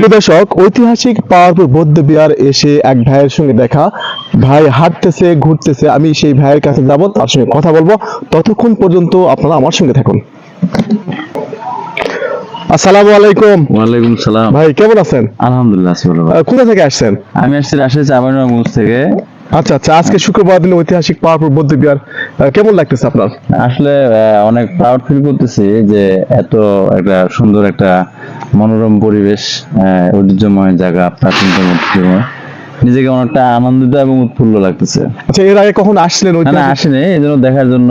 প্রিয় দর্শক ঐতিহাসিক পাওয়ারপুর বৌদ্ধ বিহার এসে এক ভাইয়ের সঙ্গে দেখা। ভাই হাঁটতেছে ঘুরতেছে আমি সেই ভাইয়ের কাছে যাব তার সঙ্গে কথা বলব। ততক্ষণ পর্যন্ত আপনারা আমার সঙ্গে থাকুন। আসসালামু আলাইকুম। ওয়ালাইকুম সালাম। ভাই কেমন আছেন? আলহামদুলিল্লাহ কোথা থেকে আসছেন? আমি আসছি রাজশাহী চাপাইনবাবগঞ্জ থেকে। আচ্ছা আচ্ছা আজকে শুক্রবার দিন ঐতিহাসিক পাওয়ারপুর বৌদ্ধ বিহার কেমন লাগতেছে আপনার? আসলে অনেক প্রাউড ফিল করতেছি যে এত একটা সুন্দর একটা মনোরম পরিবেশ ঐতিহ্যময় জায়গা প্রাচীন ঐতিহ্যময়। নিজেকে অনেকটা আনন্দিত এবং উৎফুল্ল লাগতেছে। আচ্ছা এর আগে কখন আসছিলেন না না আসেনি এই জন্য দেখার জন্য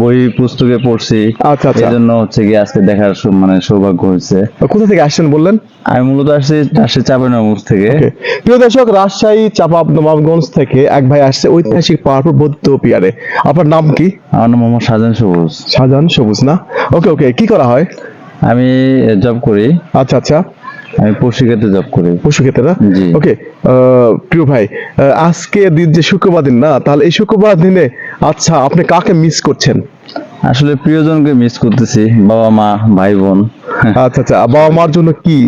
বই পুস্তকে পড়ছি। আচ্ছা আচ্ছা। এই জন্য হচ্ছে কি আজকে দেখার মানে সৌভাগ্য হয়েছে। কোথা থেকে আসছেন বললেন? আমি মূলত আসছি রাজশাহী চাপাইনবাবগঞ্জ থেকে। প্রিয় দর্শক রাজশাহী চাপাপ নবাবগঞ্জ থেকে এক ভাই আসছে ঐতিহাসিক পাহাড়পুর বৌদ্ধ পিয়ারে। আপনার নাম কি? আমার নাম মোহাম্মদ সাজান সবুজ। শাহজাহান সবুজ না? ওকে ওকে কি করা হয়? আমি জব করি। আচ্ছা আচ্ছা। আমি জব করি। পশু না? ওকে প্রিয় ভাই আজকে দিন যে শুক্রবার দিন না তাহলে এই শুক্রবার দিনে আচ্ছা আপনি কাকে মিস করছেন? আসলে প্রিয়জনকে মিস করতেছি বাবা মা ভাই বোন। আচ্ছা আচ্ছা বাবা মার জন্য কি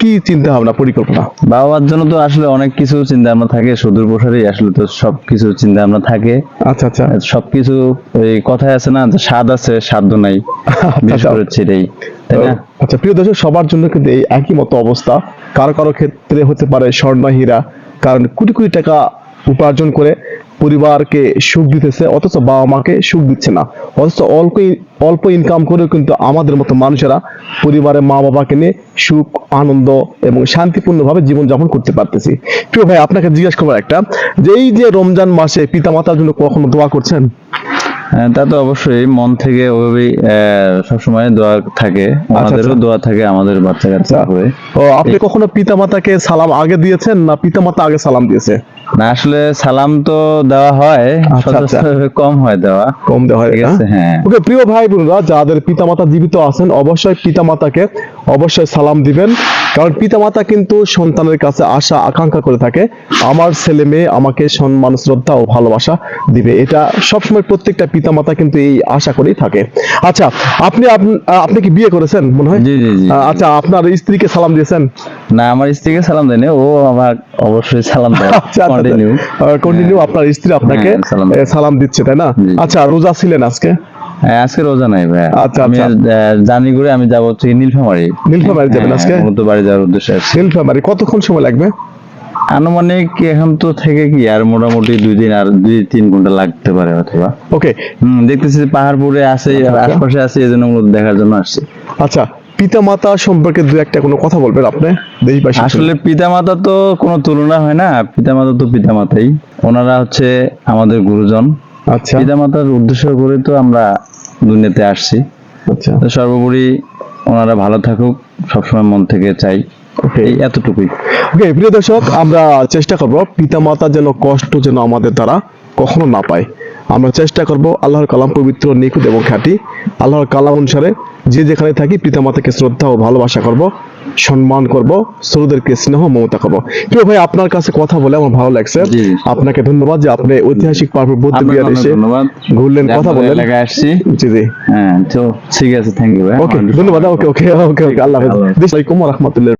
কি চিন্তা ভাবনা পরিকল্পনা? বাবা মার জন্য তো আসলে অনেক কিছু চিন্তা ভাবনা থাকে সুদূর প্রসারী আসলে তো সব কিছু চিন্তা ভাবনা থাকে। আচ্ছা আচ্ছা। সবকিছু ওই কথায় আছে না যে স্বাদ আছে সাধ্য নাই বিশেষ আচ্ছা। করে আচ্ছা প্রিয় দর্শক, সবার জন্য কিন্তু এই একই মতো অবস্থা। কারও কারও ক্ষেত্রে হতে পারে স্বর্ণ হীরা কারণ কোটি কোটি টাকা উপার্জন করে পরিবারকে সুখ দিতেছে, অথচ বাবা মাকে সুখ দিচ্ছে না। অথচ অল্প অল্প ইনকাম করেও কিন্তু আমাদের মতো মানুষেরা পরিবারের মা বাবাকে নিয়ে সুখ, আনন্দ এবং শান্তিপূর্ণভাবে জীবনযাপন করতে পারতেছি। প্রিয় ভাই, আপনাকে জিজ্ঞেস করবার একটা, যে এই যে রমজান মাসে পিতামাতার জন্য কখনো দোয়া করছেন? তা তো অবশ্যই মন থেকে ওইভাবেই আহ, সবসময় দোয়া থাকে। আমাদেরও আচ্ছা। দোয়া থাকে আমাদের বাচ্চা কাচ্চা হয়ে। ও আপনি কখনো পিতা মাতাকে সালাম আগে দিয়েছেন না পিতা মাতা আগে সালাম দিয়েছে? না আসলে সালাম তো দেওয়া হয় আচ্ছা, আচ্ছা। কম হয় দেওয়া। কম দেওয়া হয় হ্যাঁ। ওকে প্রিয় ভাই বোনেরা যাদের পিতামাতা জীবিত আছেন অবশ্যই পিতামাতাকে অবশ্যই সালাম দিবেন। কারণ পিতামাতা কিন্তু সন্তানের কাছে আশা আকাঙ্ক্ষা করে থাকে। আমার ছেলে মেয়ে আমাকে সম্মান শ্রদ্ধা ও ভালোবাসা দিবে। এটা সবসময় প্রত্যেকটা পিতামাতা কিন্তু এই আশা করেই থাকে। আচ্ছা আপনি আপনি কি বিয়ে করেছেন মনে হয়? আচ্ছা আপনার স্ত্রীকে সালাম দিয়েছেন? না আমার স্ত্রীকে সালাম দেয়নি ও আমার অবশ্যই সালাম দেয় আচ্ছা কন্টিনিউ কন্টিনিউ আপনার স্ত্রী আপনাকে হ্যাঁ, সালাম। দিচ্ছে তাই না? আচ্ছা রোজা ছিলেন আজকে? হ্যাঁ আজকে রোজা নাই ভাই আচ্ছা, আমি আচ্ছা। করে আমি যাব হচ্ছে নীলফামারি। নীলফামারী যাবেন হ্যাঁ, আজকে? বাড়ি যাওয়ার উদ্দেশ্যে নীলফামারী কতক্ষণ সময় লাগবে? আনুমানিক এখন তো থেকে কি আর মোটামুটি দুই দিন আর দুই তিন ঘণ্টা লাগতে পারে অথবা। ওকে। হম দেখতেছি পাহাড়পুরে আছে আশপাশে আছে এই জন্য দেখার জন্য আসছি। আচ্ছা পিতা মাতা সম্পর্কে দু একটা কোনো কথা বলবেন আপনি? দেশবাসী আসলে পিতামাতা তো কোনো তুলনা হয় না পিতামাতা তো পিতামাতাই। ওনারা হচ্ছে আমাদের গুরুজন। আচ্ছা। পিতামাতার উদ্দেশ্য করে তো আমরা দুনিয়াতে আসছি। আচ্ছা। সর্বোপরি ওনারা ভালো থাকুক সবসময় মন থেকে চাই। ওকে এই এতটুকুই। ওকে প্রিয় দর্শক আমরা চেষ্টা করব পিতা মাতা যেন কষ্ট যেন আমাদের দ্বারা কখনো না পায়। আমরা চেষ্টা করব আল্লাহর কালাম পবিত্র নিখুঁত এবং খ্যাতি। আল্লাহর কালাম অনুসারে যে যেখানে থাকি পিতামাতাকে শ্রদ্ধা ও ভালোবাসা করব সম্মান করব শ্রোদেরকে স্নেহ মমতা করব। প্রিয় ভাই আপনার কাছে কথা বলে আমার ভালো লাগছে। আপনাকে ধন্যবাদ যে আপনি ঐতিহাসিক পার্বত্য বৌদ্ধ বিহার এসে ঘুরলেন কথা বলে বললেন। এলাকায় আসছি। জি জি। হ্যাঁ তো ঠিক আছে থ্যাংক ইউ ওকে ধন্যবাদ। ওকে ওকে ওকে ওকে আল্লাহ হাফেজ। আসসালামু আলাইকুম ওয়া রাহমাতুল্লাহ।